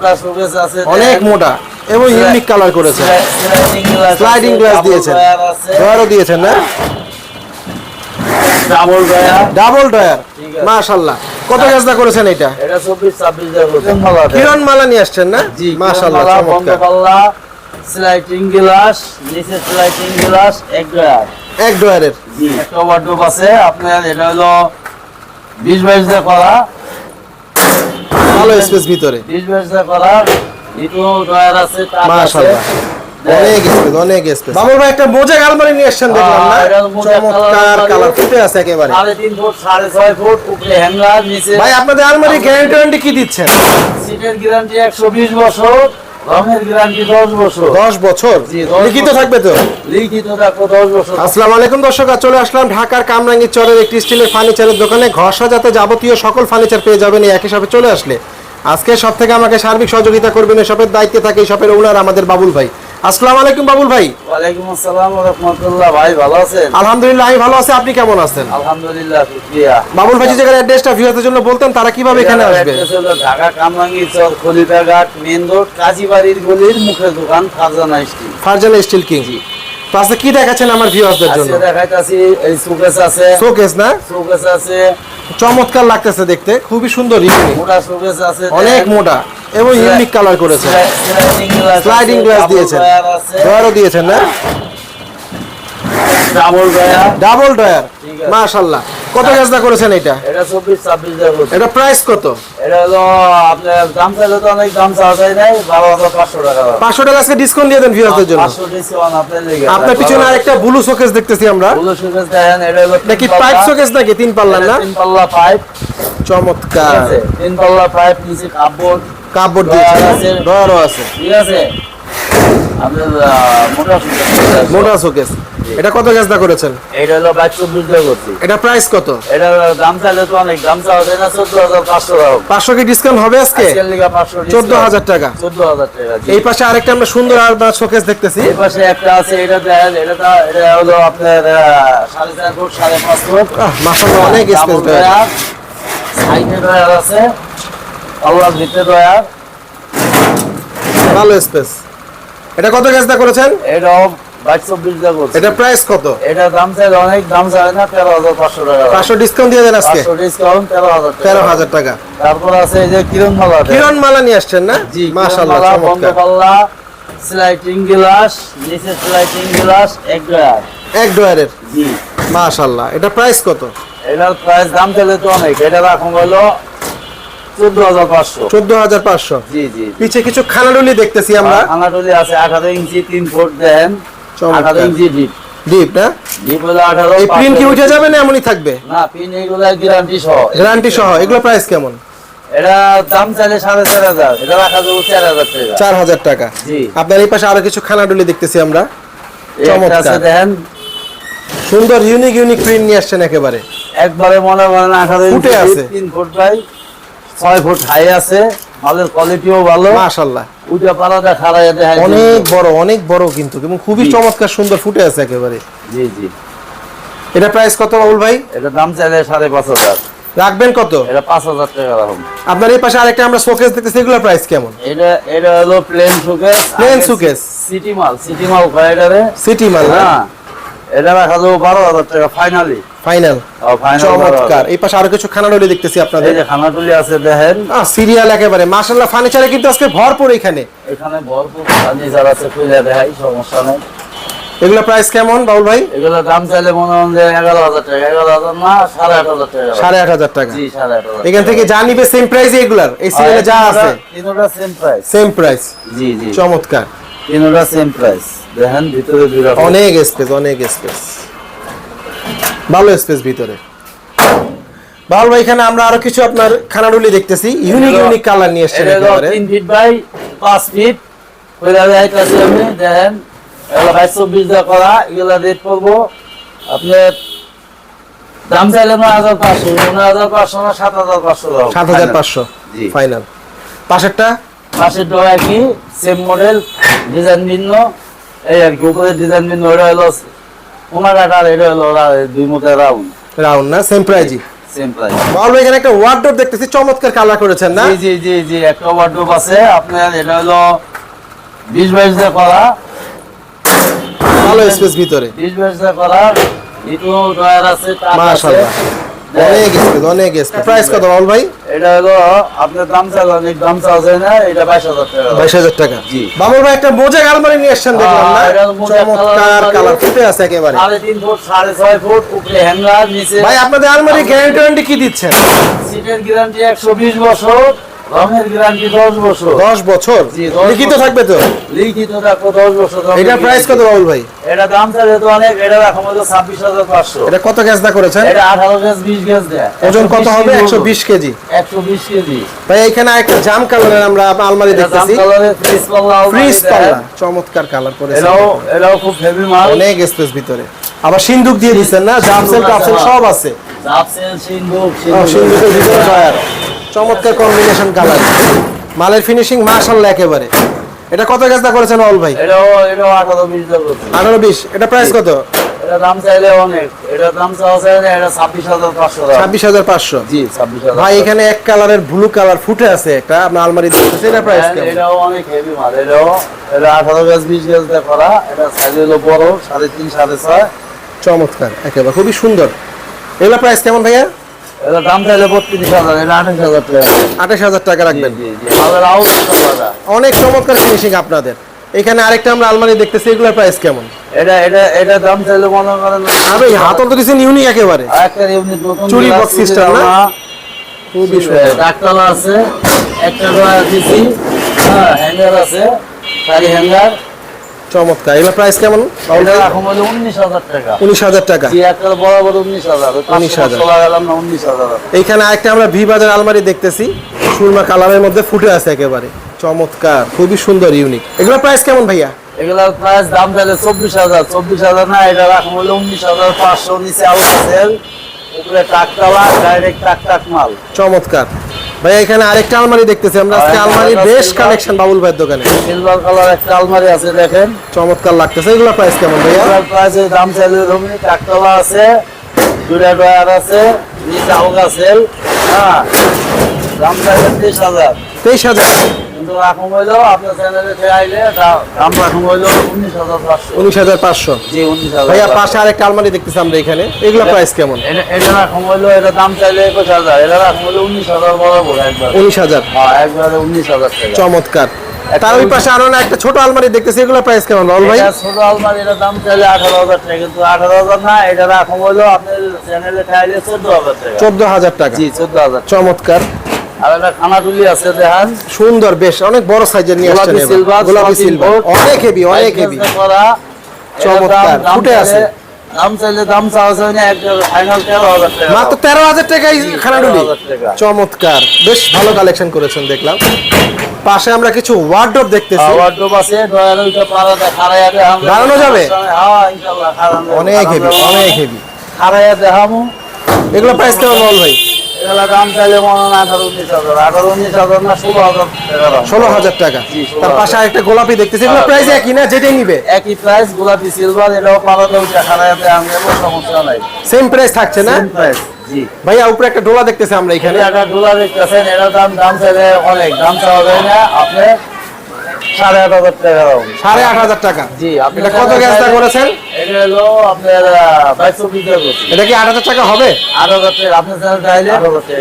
মোটা শোকেস আছে অনেক মোটা এবং ইউনিক কালার করেছে। স্লাইডিং গ্লাস দিয়েছেন। ডয়ারও দিয়েছেন না? ডাবল ডয়ার ডাবল কত গাছদা করেছেন এটা? এটা 24 26 দেব মালা কিরণ মালা নিয়ে আসছেন না? জি মাশাল্লাহ চমৎকার। স্লাইডিং গ্লাস নিচে স্লাইডিং গ্লাস এক ডয়ার এক ডয়ারের জি একটা ওয়ার্ডরোব আছে আপনার এটা হলো 20 22 দিয়ে করা। ভালো স্পেস ভিতরে। 20 22 দিয়ে করা নিটো ডয়ার আছে টাক অনেক স্পেস অনেক স্পেস বাবুল ভাই একটা মোজা আলমারি নিয়ে আসছেন দেখলাম না? এটা মোজা চমৎকার কালার ফুটে আছে একেবারে। সাড়ে তিন ফুট সাড়ে ছয় ফুট উপরে হ্যাঙ্গার নিচে ভাই আপনাদের আলমারি গ্যারান্টি কি দিচ্ছেন? সিটের গ্যারান্টি একশো বিশ বছর। রঙের গ্যারান্টি দশ বছর। দশ বছর? লিখিত থাকবে তো? লিখিত রাখো দশ বছর। আসসালামু আলাইকুম দর্শক চলে আসলাম ঢাকার কামরাঙ্গি চরের একটি স্টিলের ফার্নিচারের দোকানে। ঘর সাজাতে যাবতীয় সকল ফার্নিচার পেয়ে যাবেন এই একই শপে চলে আসলে। আজকে সব থেকে আমাকে সার্বিক সহযোগিতা করবেন দায়িত্বে থাকে এই শপের ওনার আমাদের বাবুল ভাই। আসসালামু আলাইকুম বাবুল ভাই। ওয়ালাইকুম আসসালাম রহমতুল্লাহ। ভাই ভালো আছেন? আলহামদুলিল্লাহ আমি ভালো আছি। আপনি কেমন আছেন? আলহামদুলিল্লাহ শুক্রিয়া। বাবুল ভাই যে অ্যাড্রেসটা ভিউয়ারদের জন্য বলতেন তারা কীভাবে এখানে আসবে? ঢাকা কামরাঙ্গি চর খলিফাঘাট মেন রোড কাজীবাড়ির গলির মুখে দোকান Farzana steel Farzana steel king তো আজকে কি দেখাচ্ছেন আমার ভিউয়ারদের জন্য? দেখাইতাছি এই সুকেস আছে। শোকেস না? সুকেস আছে। চমৎকার লাগতেছে দেখতে। খুবই সুন্দর মোটা সুকেস আছে। অনেক মোটা। এবং ইউনিক কালার করেছে। স্লাইডিং গ্লাস দিয়েছেন। ড্রয়ারও দিয়েছেন না? Double drawer double drawer. মাশাল্লাহ। কত গাছদা করেছেন এটা? এটা চব্বিশ ছাব্বিশ দেব এটা প্রাইস কত? এটা হলো আপনার দাম চাইলে তো অনেক দাম চাওয়া যায় নাই বারো হাজার পাঁচশো টাকা। দাম। পাঁচশো টাকা আজকে ডিসকাউন্ট দিয়ে দেন ভিউয়ারদের জন্য। পাঁচশো ডিসকাউন্ট আপনার লেগে আপনার পিছনে আরেকটা ব্লু শোকেস দেখতেছি আমরা। বুলো সুকেস দেখেন এটা হলো নাকি পাইপ শোকেস নাকি? তিন পাল্লা না? তিন পাল্লা পাইপ চমৎকার। তিন পাল্লা পাইপ নিচে কাপড় কাপড় দিয়েছে। আছে। ডয়ারও আছে। ঠিক আছে? আপনার মোটা সুকেস মোটা শোকেস এটা কত গাছদা করেছেন? এটা হলো বাইশ চব্বিশ করছি। এটা প্রাইস কত? এটা দাম চাইলে তো অনেক দাম চাওয়া না চোদ্দ হাজার পাঁচশো টাকা পাঁচশো কি ডিসকাউন্ট হবে আজকে? চোদ্দ হাজার টাকা। চোদ্দ হাজার টাকা এই পাশে আরেকটা আমরা সুন্দর আর শোকেস দেখতেছি। এই পাশে একটা আছে এটা দেখেন এটা এটা হলো আপনার সাড়ে চার ফুট সাড়ে পাঁচ ফুট। মাসাল্লাহ অনেক স্পেস সাইডে ডয়ার আছে আল্লাহর ভিতরে ডয়ার ভালো স্পেস এটা কত গাছদা করেছেন? এটাও এটা প্রাইস কত? এটা দাম অনেক দাম চাই না তেরো হাজার পাঁচশো টাকা পাঁচশো ডিসকাউন্ট দিয়ে দেন আজকে? ডিসকাউন্ট তেরো হাজার তেরো হাজার টাকা। তারপর আছে এই যে কিরণ মালা কিরণ মালা নিয়ে আসছেন না? জি মাশাল্লাহ মালা পাল্লা স্লাইডিং গ্লাস নিচে স্লাইডিং গ্লাস এক ডয়ার এক ডয়ারের জি। মাশাল্লাহ এটা প্রাইস কত? এটার প্রাইস দাম চাইলে তো অনেক। এটা রাখুন হলো চোদ্দ হাজার পাঁচশো। চোদ্দ হাজার পাঁচশো। জি জি পিছে কিছু খানাডুলি দেখতেছি আমরা। আনাটলি আছে আঠারো ইঞ্চি তিন ফুট দেন। চমৎকার। আঠারো ইঞ্চি ডিপ ডিপ না? ডিপ হলো আঠারো এই প্রিন্ট কি উঠে যাবে না এমনই থাকবে? না পিন এগুলো গ্যারান্টি সহ। গ্যারান্টি সহ। এগুলো প্রাইস কেমন? এটা দাম চাইলে সাড়ে চার হাজার। এটা রাখা যাবে চার হাজার টাকা। চার হাজার টাকা। আপনার এই পাশে আরও কিছু খানাডুলি দেখতেছি আমরা। চমৎকার। দেখেন। সুন্দর ইউনিক ইউনিক প্রিন্ট নিয়ে আসছেন একেবারে। একবারে মনে করেন আঠারো ফুটে আছে। তিন ফুট বাই ছয় ফুট হাই আছে। মালের কোয়ালিটিও ভালো। মাশাল্লাহ উঠে পালাটা খাড়াই দেখায় অনেক বড় অনেক বড় কিন্তু এবং খুবই চমৎকার সুন্দর ফুটে আছে একেবারে। জি জি। এটা প্রাইস কত বাবুল ভাই? এটা দাম চাইলে সাড়ে পাঁচ হাজার। রাখবেন কত? এটা পাঁচ হাজার টাকা রাখুন আপনার এই পাশে আরেকটা আমরা শোকেস দেখতেছি এগুলোর প্রাইস কেমন? এটা এটা হলো প্লেন শোকেস Plain showcase? সিটি মাল সিটি মাল কয় সিটি মাল হ্যাঁ। এটা রাখা যাব বারো হাজার টাকা ফাইনালি ফাইনাল ফাইনাল চমৎকার। এই পাশে আরও কিছু খানাডুলি দেখতেছি এই যে খানাটুলি আছে দেখেন। সিরিয়াল একেবারে। মাশাল্লাহ ফার্নিচারে কিন্তু আজকে ভরপুর এখানে। এখানে ভরপুর ফার্নিচার আছে খুলে দেখাই সমস্যা নেই। এগুলো প্রাইস কেমন ভাই? এগুলো দাম চাইলে মনে যে এগারো হাজার টাকা এগারো হাজার না সাড়ে আট হাজার টাকা। সাড়ে আট হাজার টাকা। জি সাড়ে আট হাজার এখান থেকে যা নিবে সেম প্রাইস এগুলার। এই সিরিয়ালে যা আছে। তিনোটা সেম প্রাইস সেম প্রাইস জি জি। চমৎকার। তিনোটা সেম প্রাইস দেখেন ভিতরে দুই রকম। অনেক স্পেস অনেক স্পেস ভালো স্পেস ভিতরে। ভাই এখানে আমরা আরও কিছু আপনার খানাডুলি দেখতেছি। ইউনিক ইউনিক কালার নিয়ে এসেছেন একেবারে। তিন ফিট বাই পাঁচ ফিট দেখেন এগুলো করা এগুলো রেট দাম চাইলে না দাও। জি। ফাইনাল পাশেরটা? পাশের ডোয়া কি সেম মডেল ডিজাইন ভিন্ন এই আর কি উপরে ডিজাইন ভিন্ন ওটা হলো টাকার এটা হলো দুই মতো রাউন্ড রাউন্ড না? সেম প্রাইজই বাউল ভাই এখানে একটা ওয়ার্ডরোব দেখতেছি চমৎকার কালার করেছেন না? জি জি জি জি একটা ওয়ার্ডরোব আছে আপনার এটা হলো বিশ বাইশ দিয়ে করা। ভালো স্পেস ভিতরে। বিশ বাইশ দিয়ে করা ইটু ড্রয়ার আছে আছে মাশাআল্লাহ। অনেক স্পেস অনেক স্পেস প্রাইস কত বল ভাই? এটা হলো আপনার দাম চাল অনেক দাম চাওয়া না এটা বাইশ হাজার টাকা। বাইশ হাজার টাকা। জি। বাবুল ভাই একটা মোজা আলমারি নিয়ে আসছেন দেখলাম না? চমৎকার কালার ফুটে আছে একেবারে। সাড়ে তিন ফুট সাড়ে ছয় ফুট উপরে হ্যাঙ্গার নিচে ভাই আপনাদের আলমারি গ্যারান্টি কি দিচ্ছেন? সিটের গ্যারান্টি একশো বিশ বছর। রঙের গ্যারান্টি দশ বছর। দশ বছর? লিখিত থাকবে তো? লিখিত থাকব দশ বছর রঙের প্রাইস কত বাবুল ভাই? এটা দাম চাইলে তো অনেক এটা রাখা মতো ছাব্বিশ এটা কত গ্যাস দা করেছেন? এটা আঠারো গ্যাস বিশ গ্যাস দেয়। ওজন কত হবে? একশো বিশ কেজি। একশো বিশ কেজি। ভাই এখানে একটা জাম কালারের আমরা আলমারি দেখতেছি। কালারের ফ্রিজ পাল্লা ফ্রিজ পাল্লা চমৎকার কালার করেছে। এটাও এটাও খুব হেভি মাল। অনেক স্পেস ভিতরে। আবার সিন্দুক দিয়ে দিচ্ছেন না? জামসেল টাপসেল সব আছে। সিন্দুকের ভিতরে চমৎকার কম্বিনেশন কালার মালের ফিনিশিং মাশাআল্লাহ একেবারে। এটা কত দা করেছেন অল ভাই? বিশ দেবো আঠারো বিশ। এটা প্রাইস কত? এটা দাম চাইলে অনেক। এটা দাম চাওয়া চাই এটা ছাব্বিশ হাজার পাঁচশো টাকা। ছাব্বিশ হাজার পাঁচশো। জি ছাব্বিশ হাজার ভাই এখানে এক কালারের ব্লু কালার ফুটে আছে একটা। আপনার আলমারি দেখতেছি এটা প্রাইস হ্যাঁ, কেমন? এটাও অনেক হেভি মাল। এটাও এটা আঠারো গ্যাস বিশ গ্যাস দিয়ে করা। এটা সাইজ হলো বড় সাড়ে তিন সাড়ে ছয়। চমৎকার একেবারে। খুবই সুন্দর। এগুলো প্রাইস কেমন ভাইয়া? এটা দাম চাইলে বত্রিশ হাজার এটা আঠাশ হাজার টাকা। আঠাশ হাজার টাকা রাখবেন। অনেক চমৎকার ফিনিশিং আপনাদের। এখানে আরেকটা আমরা আলমারি দেখতেছি এগুলোর প্রাইস কেমন? এটা এটা এটা দাম চাইলে মনে করেন আরে হাতল তো ইউনিক একেবারে। একটা ইউনিট নতুন চুরি glass box না? খুবই সুন্দর। ডাকতলা আছে একটা দিছি হ্যাঁ হ্যাঙ্গার আছে চারি হ্যাঙ্গার চমৎকার। এগুলো প্রাইস কেমন? উনিশ হাজার টাকা। উনিশ হাজার টাকা। বরাবর উনিশ হাজার 19,000 চলা উনিশ হাজার। এইখানে আরেকটা আমরা ভি বাজার আলমারি দেখতেছি। সুরমা কালারের মধ্যে ফুটে আছে একেবারে। চমৎকার খুবই সুন্দর ইউনিক এগুলো প্রাইস কেমন ভাইয়া? এগুলার প্রাইস দাম চাইলে চব্বিশ হাজার চব্বিশ হাজার না এটা এখন হলো উনিশ হাজার পাঁচশো নিচে আউট সেল উপরে টাকতলা ডাইরেক্ট টাক টাক মাল। চমৎকার। ভাইয়া এখানে আরেকটা আলমারি দেখতেছি। আমরা আজকে আলমারি বেশ। কালেকশন বাবুল ভাইয়ের দোকানে। সিলভার কালার একটা আলমারি আছে দেখেন। চমৎকার লাগতেছে। এগুলো প্রাইস কেমন ভাইয়া? এগুলার প্রাইস দাম চাইলে ধরুন টাকতলা আছে দুটা ড্রয়ার আছে নিচে আলগা সেল হ্যাঁ। দাম চাইলে তেইশ হাজার। তেইশ হাজার। কিন্তু হইল আপনার চ্যানেলে আইলে দাম এখন হইল উনিশ হাজার পাঁচশো। উনিশ হাজার পাঁচশো? জি উনিশ হাজার ভাইয়া পাশে আরেকটা আলমারি দেখতেছি আমরা এখানে। এগুলো প্রাইস কেমন? এটা এটা এখন হইল এটা দাম চাইলে একুশ হাজার। এটা এখন হইল উনিশ হাজার বরাবর একবার। উনিশ হাজার? হ্যাঁ একবারে উনিশ হাজার টাকা। চমৎকার। তার ওই পাশে আরও না একটা ছোট আলমারি দেখতেছি এগুলো প্রাইস কেমন লাল ভাই? ছোট আলমারি এটার দাম চাইলে আঠারো হাজার টাকা কিন্তু আঠারো হাজার না এটা এখন হইল আপনার চ্যানেলে খাইলে চোদ্দ হাজার টাকা। চোদ্দ হাজার টাকা। জি চোদ্দ হাজার চমৎকার। আর একটা খানাটুলি আছে দেখান। সুন্দর বেশ অনেক বড় সাইজের নিয়ে আসছেন গোলাপি সিলভার। অনেক হেভি অনেক হেভি চমৎকার, ফুটে আছে। দাম চাইলে দাম চাওয়া যায় না একটা ফাইনাল তেরো হাজার টাকা। মাত্র তেরো হাজার টাকাই খানাডুলি চমৎকার বেশ ভালো কালেকশন করেছেন দেখলাম। পাশে আমরা কিছু ওয়ার্ডরোব দেখতেছি। ওয়ার্ডরোব আছে ড্রয়ার ওইটা পাড়াতে খাড়াইয়া দেখাম। যাবে? হ্যাঁ ইনশাআল্লাহ অনেক হেভি অনেক হেভি খাড়াইয়া দেখামু। এগুলো প্রাইস কেমন বল ভাই? এগুলা দাম চাইলে মনে হয় আঠারো উনিশ হাজার। আঠারো উনিশ হাজার না ষোলো হাজার ষোলো হাজার টাকা। তার পাশে আরেকটা গোলাপি দেখতেছি। এগুলো প্রাইস একই না? যেটাই নিবে। একই প্রাইস গোলাপি সিলভার এটাও আমি সমস্যা নাই। সেম প্রাইস থাকছে না? প্রাইস জি। ভাইয়া উপরে একটা ডোলা দেখতেছি আমরা এখানে। একটা ডলার দেখতেছেন এটার দাম দাম চাইলে অনেক। দাম চাওয়া যায় না আপনি সাড়ে আট হাজার টাকা দাম। সাড়ে আট হাজার টাকা। জি আপনি এটা কত গ্যাস দা করেছেন? এটা হলো আপনার বিঘা করছি এটা কি আট হাজার টাকা হবে? আট হাজার টাকা আপনি চাইলে আট হাজার টাকা